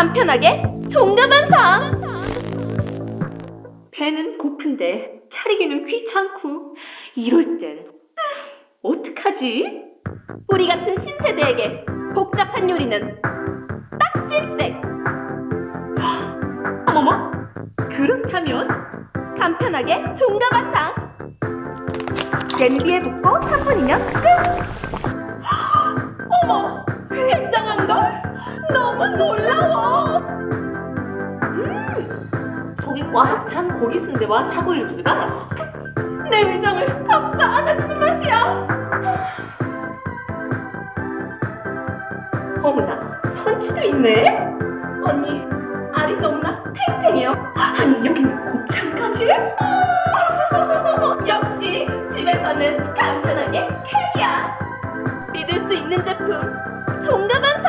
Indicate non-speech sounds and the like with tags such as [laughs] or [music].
간편하게 종가반상. 배는 고픈데 차리기는 귀찮고 이럴 땐 어떡하지? 우리 같은 신세대에게 복잡한 요리는 딱질색. 어머머 그렇다면? 간편하게 종가반상. 냄비에 붓고 3분이면 끝. 어머 굉장한 걸? 너무 놀라 음 속이 꽉찬 고기 순대와 사골 육수가 내 위장을 감싸 안아주는 맛이야. 어머나 선치도 있네. 언니 알이 너무나 탱탱해요. 아니 여기는 곱창까지? [laughs] 역시 집에서는 간편하게 캔이야. 믿을 수 있는 제품 종가반